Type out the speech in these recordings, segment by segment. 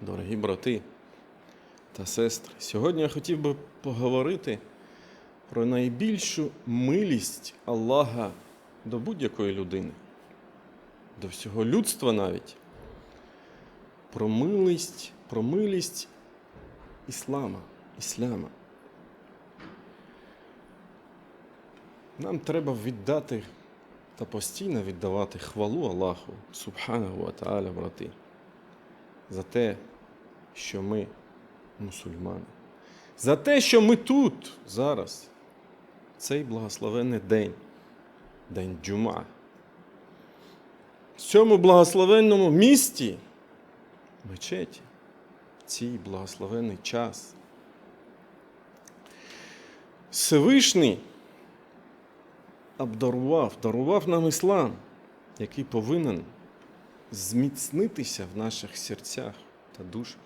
дорогі брати та сестри. Сьогодні я хотів би поговорити про найбільшу милість Аллаха до будь-якої людини, до всього людства навіть. Про милість, про милість іслама, іслама. Нам треба віддати та постійно віддавати хвалу Аллаху, Субханаху ва брати, за те, що ми мусульмани, за те, що ми тут зараз, цей благословенний день, день Джума. В цьому благословенному місті, мечеті, цей благословенний час. Всевишній обдарував, дарував нам іслам, який повинен зміцнитися в наших серцях та душах,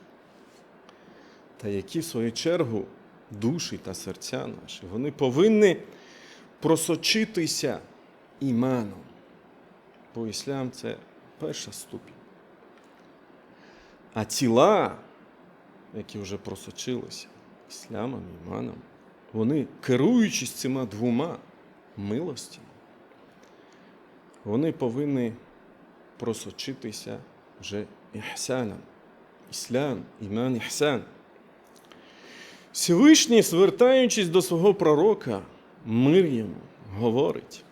та які, в свою чергу, душі та серця наші, вони повинні просочитися іманом. Бо іслам це перша ступінь. А тіла, які вже просочилися іслямом, іманом, вони, керуючись цими двома милостями, вони повинні просочитися вже іхсаном. Іслам, іман, іхсан. Всевишній, звертаючись до свого пророка, мир йому, говорить.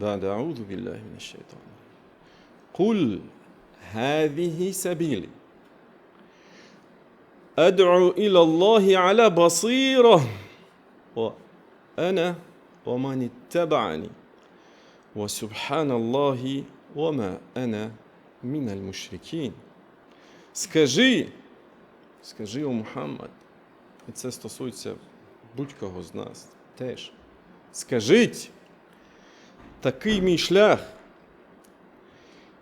Да, да, аузу білляхі міне шайтан. Куль هذه سبيلي أدعو إلى الله على بصيرة وأنا ومن اتبعني وسبحان الله Оме Ене міналь мушрікін. Скажи, скажи о Мухаммад, і це стосується будь-кого з нас теж. Скажіть, такий мій шлях.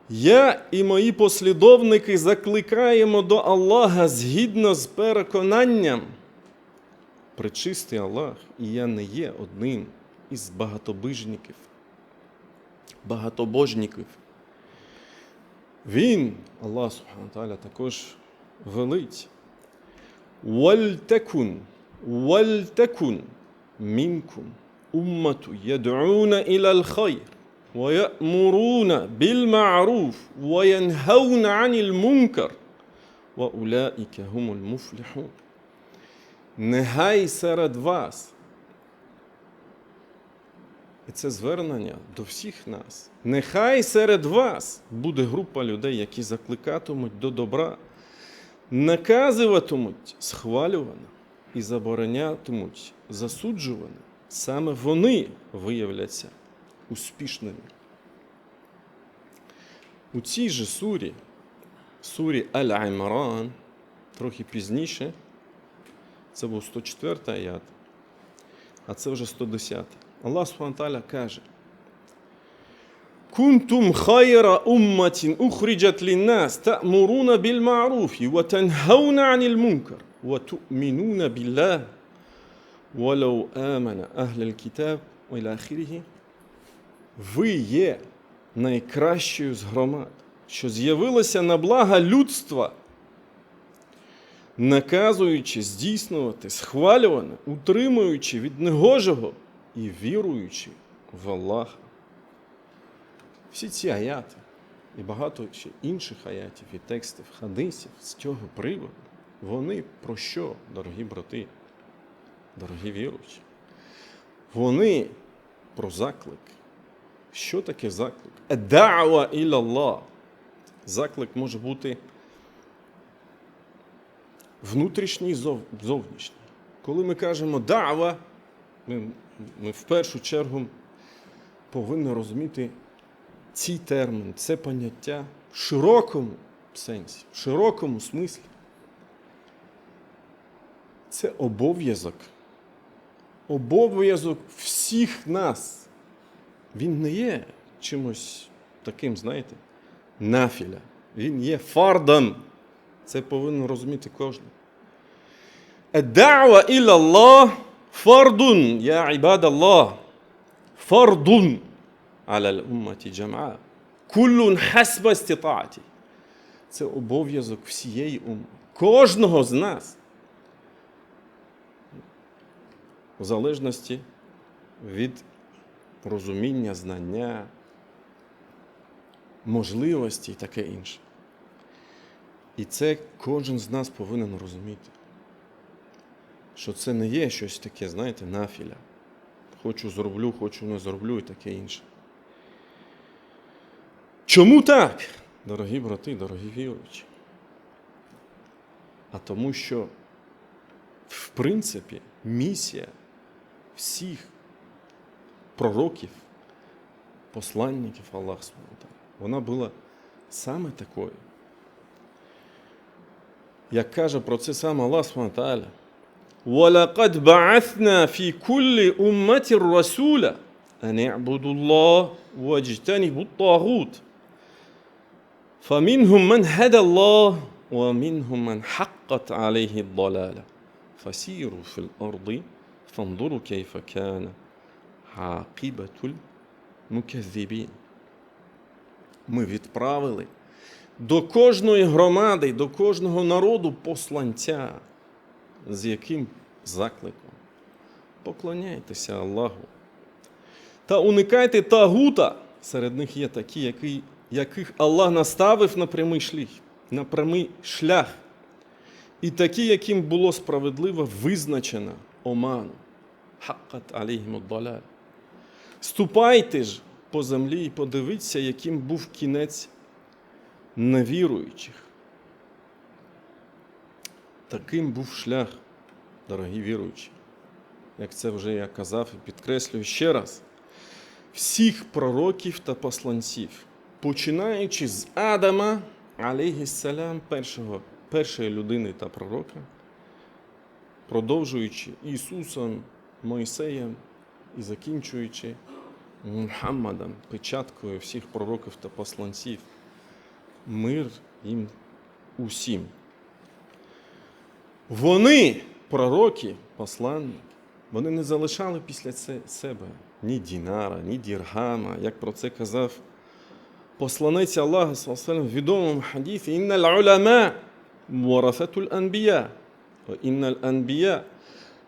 Я і мої послідовники закликаємо до Аллаха згідно з переконанням. Причистий Аллах, і я не є одним із багатобижників, багатобожників. Він, Аллах Субхану Тааля, також велить. Вальтекун, вальтекун мінкум уммату яд'уна іля хайр ويأمرون بالمعروف وينهون عن المنكر وأولئك هم المفلحون Нехай серед вас. І це звернення до всіх нас. Нехай серед вас буде група людей, які закликатимуть до добра, наказуватимуть схвалюване і заборонятимуть засуджуване. Саме вони виявляться успішними. У цій же сурі, сурі Аль-Аймран, трохи пізніше, це був 104 аят, а це вже 110. Аллах Субхану Тааля каже: كنتم خير أمة أخرجت للناس تأمرون بالمعروف وتنهون عن المنكر وتؤمنون بالله ولو آمن أهل الكتاب وإلى آخره ви є найкращою з громад, що з'явилася на блага людства, наказуючи здійснювати, схвалюване, утримуючи від негожого і віруючи в Аллаха. Всі ці аяти і багато ще інших аятів і текстів, хадисів з цього приводу, вони про що, дорогі брати, дорогі віруючі? Вони про заклик. Що таке заклик? Дa'wa іля Заклик може бути внутрішній зов- зовнішній. Коли ми кажемо дa'wa, ми, ми в першу чергу повинні розуміти цей термін, це поняття в широкому сенсі, в широкому смислі. Це обов'язок. Обов'язок всіх нас. Він не є чимось таким, знаєте, нафіля. Він є фардом. Це повинен розуміти кожен. Едава ілля Аллах Фардун, я ібад Аллах, фардун аля умматі джам'а. Куллун хасба ститаті. Це обов'язок всієї умми. Кожного з нас. В залежності від розуміння, знання, можливості і таке інше. І це кожен з нас повинен розуміти що це не є щось таке, знаєте, нафіля. Хочу зроблю, хочу не зроблю і таке інше. Чому так, дорогі брати, дорогі віруючі? А тому що, в принципі, місія всіх пророків, посланників Аллаха, вона була саме такою. Як каже про це сам Аллах Субтитрувальний, ولقد بعثنا في كل أمة رسولا أن اعبدوا الله واجتنبوا الطاغوت فمنهم من هدى الله ومنهم من حقت عليه الضلالة فسيروا في الأرض فانظروا كيف كان عاقبة المكذبين Ми відправили до кожної громади, до кожного народу посланця. З яким закликом. Поклоняйтеся Аллаху. Та уникайте тагута. Серед них є такі, які, яких Аллах наставив на прямий шлях, на прямий шлях. І такі, яким було справедливо визначено оману. Хаккат алейхім. Ступайте ж по землі і подивіться, яким був кінець невіруючих. Таким був шлях, дорогі віруючі. Як це вже я казав і підкреслюю ще раз, всіх пророків та посланців, починаючи з Адама, алейгіссалям, першого, першої людини та пророка, продовжуючи Ісусом, Мойсеєм і закінчуючи Мухаммадом, печаткою всіх пророків та посланців. Мир їм усім. Вони, пророки, посланники, вони не залишали після себе ні Дінара, ні Діргама, як про це казав посланець Аллаха в відомому хадіфі «Інна уляма ворасатуль анбія, інна анбія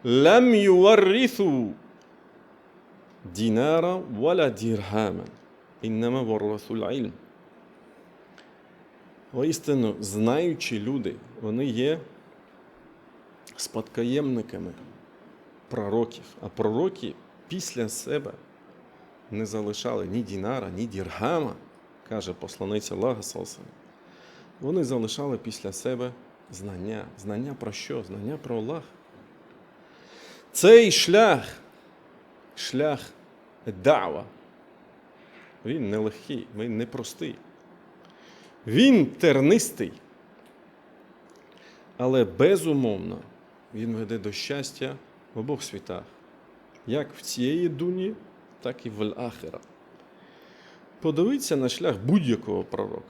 лам юваррису дінара вала діргама, іннама ворасуль ілм». Воістину, знаючі люди, вони є спадкоємниками пророків, а пророки після себе не залишали ні Дінара, ні Діргама, каже посланець Аллаха Салсам. Вони залишали після себе знання. Знання про що? Знання про Аллах. Цей шлях, шлях дава, він нелегкий, він непростий. Він тернистий, але безумовно він веде до щастя в обох світах, як в цієї дуні, так і в ахера. Подивіться на шлях будь-якого пророка.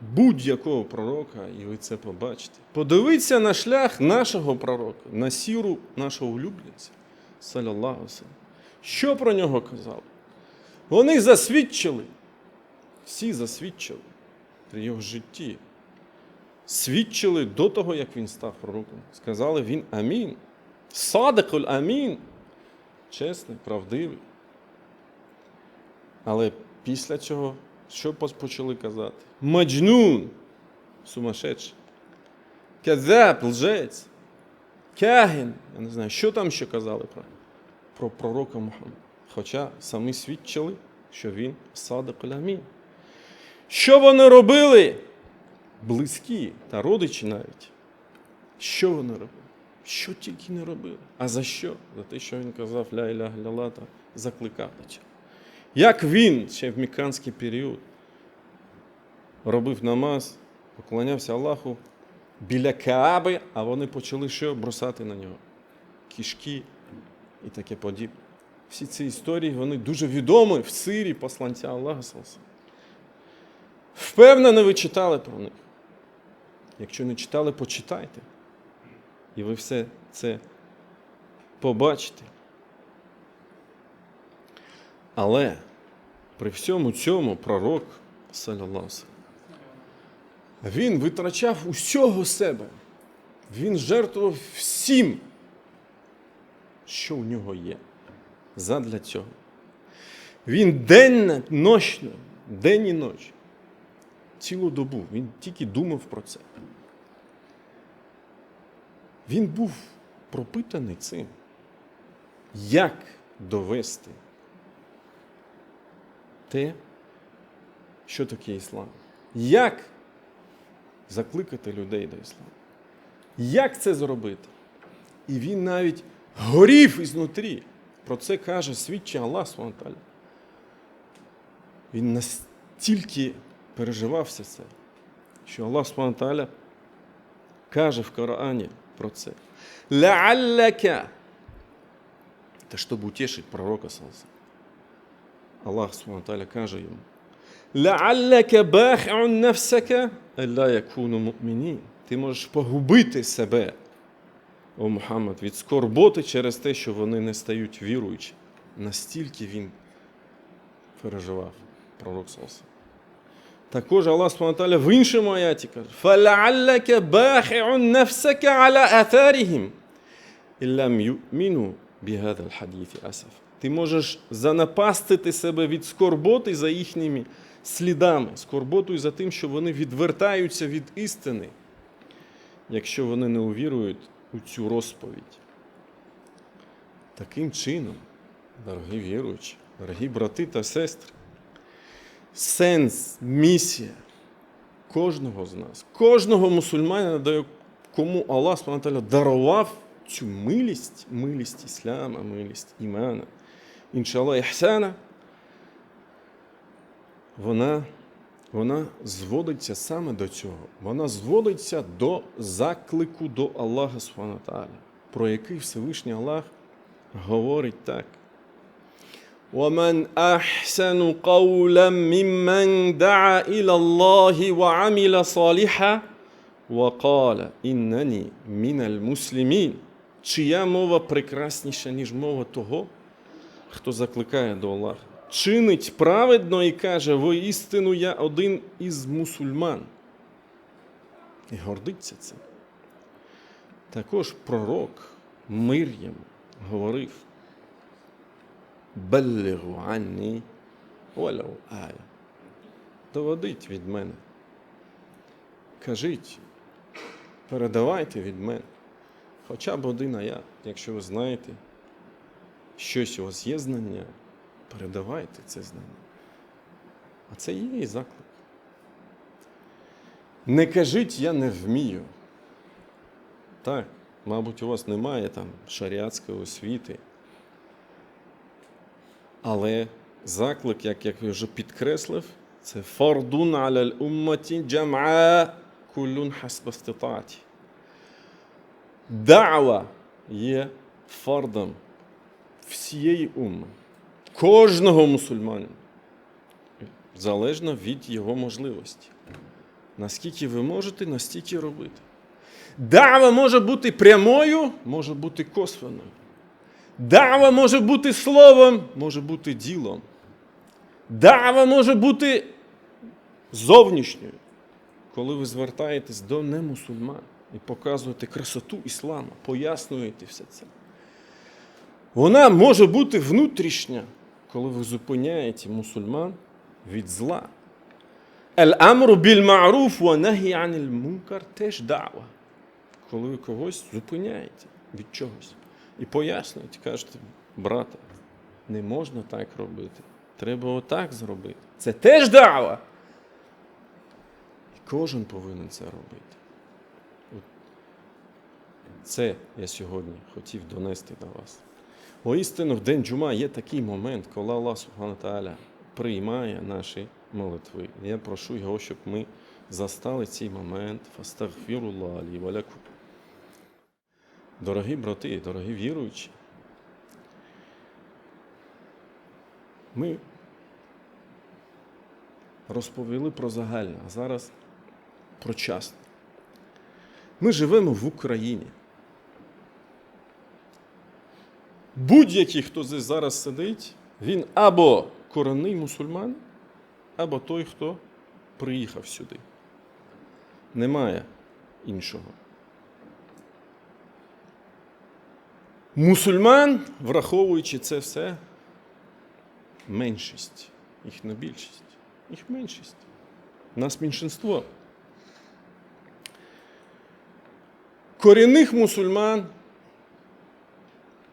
Будь-якого пророка, і ви це побачите. Подивіться на шлях нашого пророка, на сіру нашого улюбленця, саляллаху. Що про нього казали? Вони засвідчили, всі засвідчили в його житті. Свідчили до того, як він став пророком. Сказали, він амін. Садикуль амін. Чесний, правдивий. Але після цього, що почали казати? Маджнун, сумасшедший. Казаб, лжець. Кягін. Я не знаю, що там ще казали про, про пророка Мухаммада. Хоча самі свідчили, що він садикуль амін. Що вони робили? Близькі та родичі навіть. Що вони робили? Що тільки не робили. А за що? За те, що він казав ля іля ля та закликав до цього. Як він ще в міканський період робив намаз, поклонявся Аллаху біля Кааби, а вони почали що бросати на нього? Кішки і таке подібне. Всі ці історії вони дуже відомі в Сирії посланця Аллаха. Впевнено, ви читали про них. Якщо не читали, почитайте. І ви все це побачите. Але при всьому цьому пророк, саллаллаху Він витрачав усього себе. Він жертвував всім, що у нього є. Задля цього. Він денно, ночно, день і ніч, цілу добу, він тільки думав про це. Він був пропитаний цим. Як довести те, що таке іслам? Як закликати людей до ісламу? Як це зробити? І він навіть горів ізнутрі. Про це каже свідчий Аллах Субтитры. Він настільки переживав все це, що Аллах Субтитры каже в Корані про це. Лааллака. Та щоб утешить пророка Салса. Аллах Субтитры каже йому. Лааллака бах'ун нафсака, алла якуну му'мінін. Ти можеш погубити себе, о Мухаммад, від скорботи через те, що вони не стають віруючі. Настільки він переживав пророк Салса. Також Аллах Субтитры в іншому аяті каже: فَلَعَلَّكَ بَاخِعٌ نَفْسَكَ عَلَى آثَارِهِمْ إِن لَمْ يُؤْمِنُوا بِهَذَا الْحَدِيثِ أَسَفًا Ти можеш занапастити себе від скорботи за їхніми слідами, скорботою за тим, що вони відвертаються від істини, якщо вони не увірують у цю розповідь. Таким чином, дорогі віруючі, дорогі брати та сестри, сенс, місія кожного з нас, кожного мусульманина, кому Аллах дарував цю милість, милість іслама, милість імана, іншалла іхсана, вона, вона зводиться саме до цього. Вона зводиться до заклику до Аллаха про який Всевишній Аллах говорить так. ومن احسن قولا ممن دعا الى الله وعمل صالحا وقال انني من المسلمين чия мова прекрасніша, ніж мова того, хто закликає до Аллаха, чинить праведно і каже: воістину я один із мусульман. І гордиться цим. Також пророк мир йому говорив. Беллигу анні валяу ая. Доводить від мене. Кажіть, передавайте від мене. Хоча б один аят, якщо ви знаєте, щось у вас є знання, передавайте це знання. А це є і заклик. Не кажіть, я не вмію. Так, мабуть, у вас немає там шаріатської освіти. Але заклик, як я вже підкреслив, це фардун аля умматі джам'a куллун хасба ститаті. Дa'ва є фардом всієї умми, кожного мусульманина, залежно від його можливості. Наскільки ви можете, настільки робити. Дa'ва може бути прямою, може бути косвеною. Дава може бути словом, може бути ділом. Дава може бути зовнішньою, коли ви звертаєтесь до немусульман і показуєте красоту іслама, пояснюєте все це. Вона може бути внутрішня, коли ви зупиняєте мусульман від зла. Аль-амру біль ма'руф ва мункар теж дава. Коли ви когось зупиняєте від чогось. І пояснюють, кажуть, брате, не можна так робити. Треба отак зробити. Це теж дава. І кожен повинен це робити. Це я сьогодні хотів донести до вас. Воістину, в день джума є такий момент, коли Аллах Субхану Тааля приймає наші молитви. Я прошу його, щоб ми застали цей момент. Фастагфірулlah лі валякум. Дорогі брати, дорогі віруючі, ми розповіли про загальне, а зараз про частне. Ми живемо в Україні. Будь-який, хто здесь зараз сидить, він або корінний мусульман, або той, хто приїхав сюди. Немає іншого. Мусульман, враховуючи це все, меншість. Їх не більшість. Їх меншість. Нас меншинство. Корінних мусульман,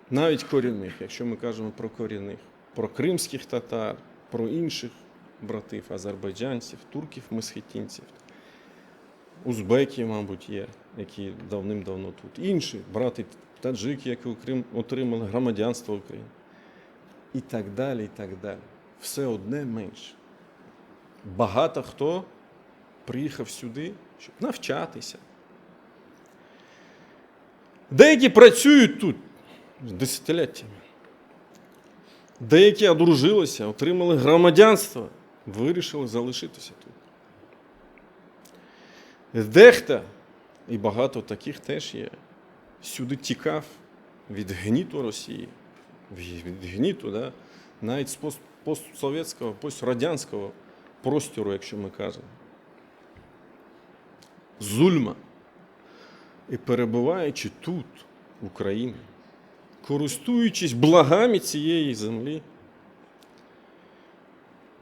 навіть корінних, якщо ми кажемо про корінних, про кримських татар, про інших братів, азербайджанців, турків, месхетінців, узбеків, мабуть, є, які давним-давно тут. Інші брати таджики, які отримали громадянство України. І так далі, і так далі. Все одне менше. Багато хто приїхав сюди, щоб навчатися. Деякі працюють тут десятиліттями. Деякі одружилися, отримали громадянство, вирішили залишитися тут. Дехто, і багато таких теж є, сюди тікав від гніту Росії, від гніту, да? навіть з пост- постсовєтського, пострадянського простору, якщо ми кажемо. Зульма. І перебуваючи тут, в Україні, користуючись благами цієї землі,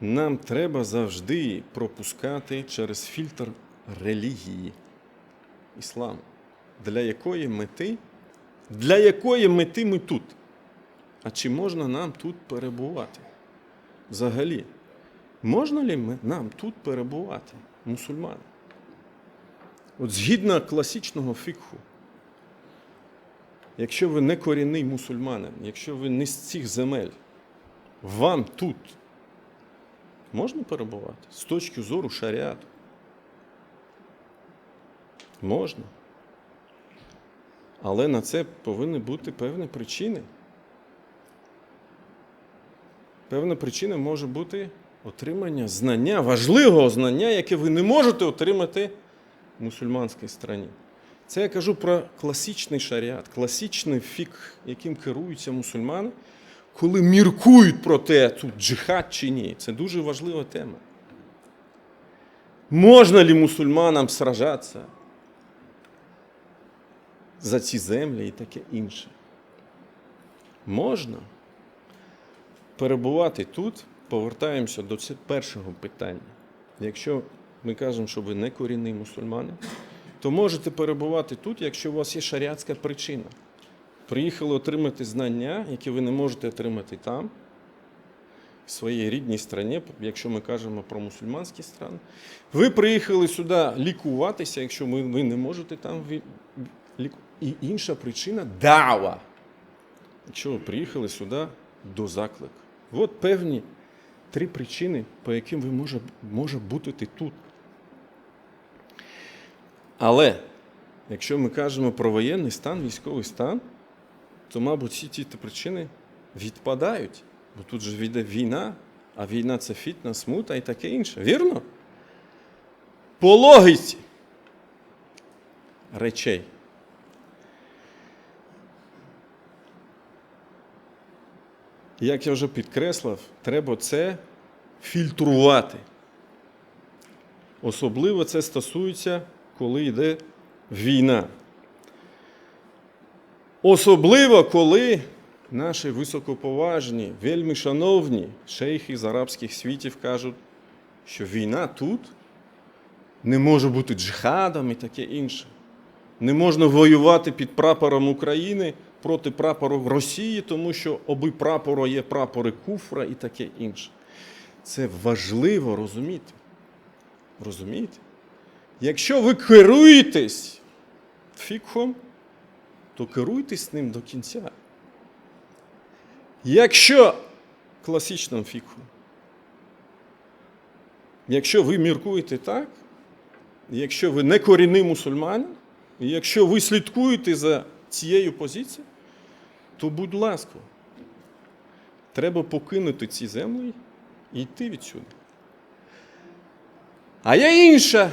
нам треба завжди пропускати через фільтр релігії ісламу. Для якої мети? Для якої мети ми тут? А чи можна нам тут перебувати? Взагалі, можна ли ми, нам тут перебувати, мусульмани? От згідно класичного фікху, якщо ви не корінний мусульманин, якщо ви не з цих земель, вам тут можна перебувати з точки зору шаріату? Можна. Але на це повинні бути певні причини. Певна причина може бути отримання знання, важливого знання, яке ви не можете отримати в мусульманській страні. Це я кажу про класичний шаріат, класичний фік, яким керуються мусульмани, коли міркують про те, тут джихад чи ні. Це дуже важлива тема. Можна ли мусульманам сражатися за ці землі і таке інше? Можна перебувати тут, повертаємося до ці- першого питання. Якщо ми кажемо, що ви не корінний мусульманин, то можете перебувати тут, якщо у вас є шаріатська причина. Приїхали отримати знання, які ви не можете отримати там, в своїй рідній страні, якщо ми кажемо про мусульманські страни. Ви приїхали сюди лікуватися, якщо ви, не можете там ві- ліку... І інша причина дава. Ви приїхали сюди до заклику. От певні три причини, по яким ви може, може бути тут. Але якщо ми кажемо про воєнний стан, військовий стан, то, мабуть, всі ці причини відпадають. Бо тут же йде війна, а війна це фітна, смута і таке інше. Вірно? По логіці речей. Як я вже підкреслив, треба це фільтрувати. Особливо це стосується, коли йде війна. Особливо, коли наші високоповажні, вельми шановні шейхи з арабських світів кажуть, що війна тут не може бути джихадом і таке інше. Не можна воювати під прапором України проти прапору Росії, тому що оби прапору є прапори куфра і таке інше. Це важливо розуміти. Розумієте? Якщо ви керуєтесь фікхом, то керуйтесь ним до кінця. Якщо класичним фікхом, якщо ви міркуєте так, якщо ви не корінний мусульманин, якщо ви слідкуєте за цією позицією, то будь ласка, треба покинути ці землі і йти відсюди. А є інша,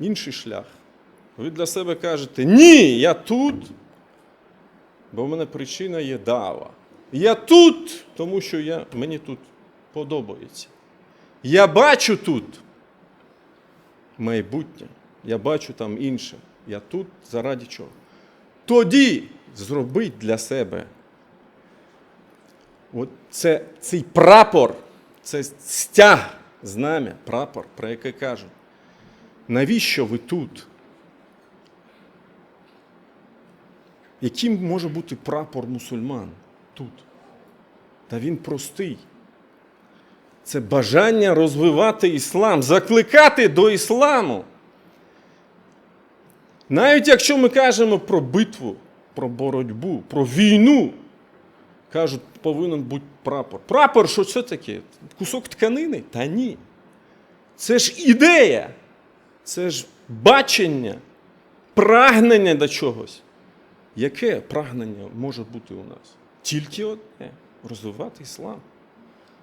інший шлях. Ви для себе кажете, ні, я тут, бо в мене причина є дава. Я тут, тому що я, мені тут подобається. Я бачу тут майбутнє. я бачу там інше. Я тут заради чого. Тоді зробіть для себе. От це, цей прапор, це стяг, знам'я, прапор, про яке кажуть. Навіщо ви тут? Яким може бути прапор мусульман тут? Та він простий. Це бажання розвивати іслам, закликати до ісламу. Навіть якщо ми кажемо про битву, про боротьбу, про війну, кажуть, повинен бути прапор. Прапор, що це таке? Кусок тканини? Та ні. Це ж ідея, це ж бачення, прагнення до чогось. Яке прагнення може бути у нас? Тільки одне розвивати іслам,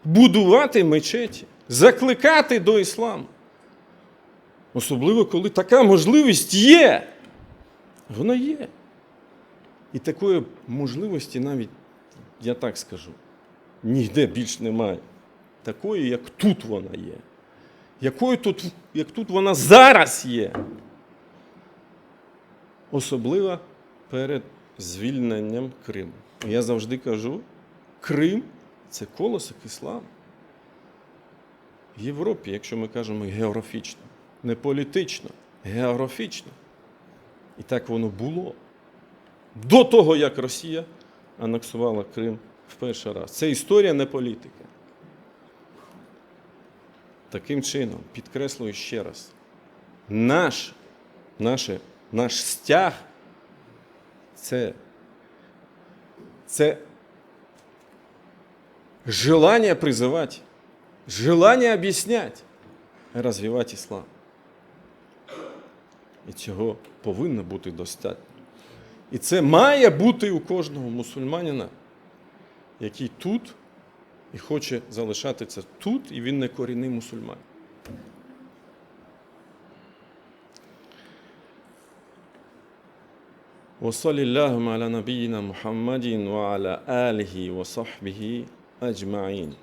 будувати мечеті, закликати до ісламу. Особливо, коли така можливість є. Вона є. І такої можливості навіть, я так скажу, ніде більш немає. Такої, як тут вона є. Якою тут, як тут вона зараз є. Особливо перед звільненням Криму. Я завжди кажу, Крим це колосок ісламу. В Європі, якщо ми кажемо географічно, не політично, географічно. І так воно було. До того, як Росія анексувала Крим в перший раз. Це історія, не політика. Таким чином, підкреслюю ще раз, наш, наше, наш стяг це, це желание призывать, желание объяснять, розвивати іслам. І цього повинно бути достатньо. І це має бути у кожного мусульманина, який тут і хоче залишатися тут, і він не корінний мусульман. وصلى اللهم على نبينا محمد وعلى آله وصحبه أجمعين